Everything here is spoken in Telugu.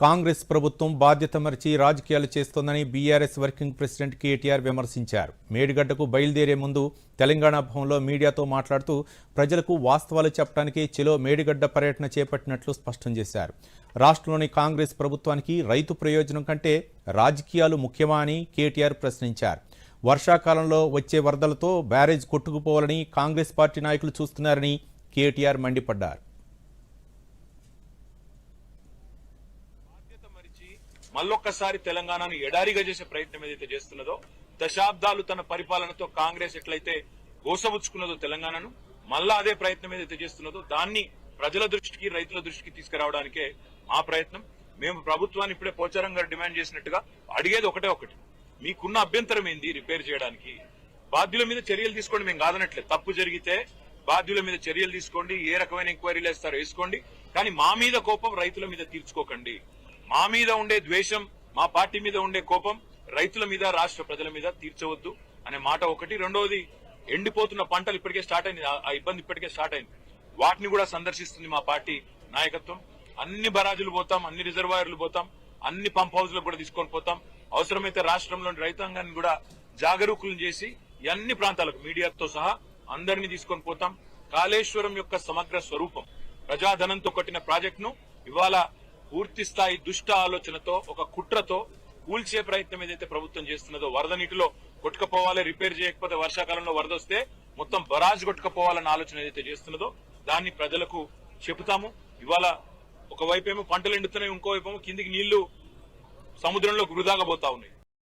కాంగ్రెస్ ప్రభుత్వం బాధ్యత మరిచి రాజకీయాలు చేస్తోందని బీఆర్ఎస్ వర్కింగ్ ప్రెసిడెంట్ కేటీఆర్ విమర్శించారు. మేడిగడ్డకు బయలుదేరే ముందు తెలంగాణ భవన్లో మీడియాతో మాట్లాడుతూ ప్రజలకు వాస్తవాలు చెప్పడానికి చెలో మేడిగడ్డ పర్యటన చేపట్టినట్లు స్పష్టం చేశారు. రాష్ట్రంలోని కాంగ్రెస్ ప్రభుత్వానికి రైతు ప్రయోజనం కంటే రాజకీయాలు ముఖ్యమా అని కేటీఆర్ ప్రశ్నించారు. వర్షాకాలంలో వచ్చే వరదలతో బ్యారేజ్ కొట్టుకుపోవాలని కాంగ్రెస్ పార్టీ నాయకులు చూస్తున్నారని కేటీఆర్ మండిపడ్డారు బాధ్యత మరిచి మళ్ళొక్కసారి తెలంగాణను ఎడారిగా చేసే ప్రయత్నం ఏదైతే చేస్తున్నదో దశాబ్దాలు తన పరిపాలనతో కాంగ్రెస్ ఎట్లయితే గోసబుచ్చుకున్నదో తెలంగాణను మళ్ళా అదే ప్రయత్నం ఏదైతే చేస్తున్నదో దాన్ని ప్రజల దృష్టికి రైతుల దృష్టికి తీసుకురావడానికే మా ప్రయత్నం. మేము ప్రభుత్వాన్ని ఇప్పుడే పోచారం గారు డిమాండ్ చేసినట్టుగా అడిగేది ఒకటే ఒకటి. మీకున్న అభ్యంతరం ఏంది రిపేర్ చేయడానికి? బాధ్యుల మీద చర్యలు తీసుకోండి మేము కాదనట్లేదు తప్పు జరిగితే బాధ్యుల మీద చర్యలు తీసుకోండి ఏ రకమైన ఎంక్వైరీలు వేస్తారో వేసుకోండి. కానీ మా మీద కోపం రైతుల మీద తీర్చుకోకండి. మా మీద ఉండే ద్వేషం మా పార్టీ మీద ఉండే కోపం రైతుల మీద రాష్ట్ర ప్రజల మీద తీర్చవద్దు అనే మాట ఒకటి. రెండవది ఎండిపోతున్న పంటలు ఇప్పటికే స్టార్ట్ అయింది. ఆ- ఇబ్బంది ఇప్పటికే స్టార్ట్ అయింది. వాటిని కూడా సందర్శిస్తుంది మా పార్టీ నాయకత్వం. అన్ని బరాజులు పోతాం అన్ని రిజర్వాయర్లు పోతాం అన్ని పంప్ హౌజ్లు కూడా తీసుకొని పోతాం. అవసరమైతే రాష్ట్రంలోని రైతాంగాన్ని కూడా జాగరూకులు చేసి అన్ని ప్రాంతాలకు మీడియాతో సహా అందరినీ తీసుకొని పోతాం. కాళేశ్వరం యొక్క సమగ్ర స్వరూపం ప్రజాధనంతో కట్టిన ప్రాజెక్టును ఇవాళ పూర్తి స్థాయి దుష్ట ఆలోచనతో ఒక కుట్రతో కూల్చే ప్రయత్నం ఏదైతే ప్రభుత్వం చేస్తున్నదో వరద నీటిలో కొట్టుకపోవాలి రిపేర్ చేయకపోతే వర్షాకాలంలో వరద వస్తే మొత్తం బరాజ్ కొట్టుకపోవాలన్న ఆలోచన ఏదైతే చేస్తున్నదో దాన్ని ప్రజలకు చెబుతాము. ఇవాళ ఒకవైపేమో పంటలు ఎండుతున్నాయి ఇంకోవైపేమో కిందికి నీళ్ళు సముద్రంలో వృధాగా పోతా ఉన్నాయి.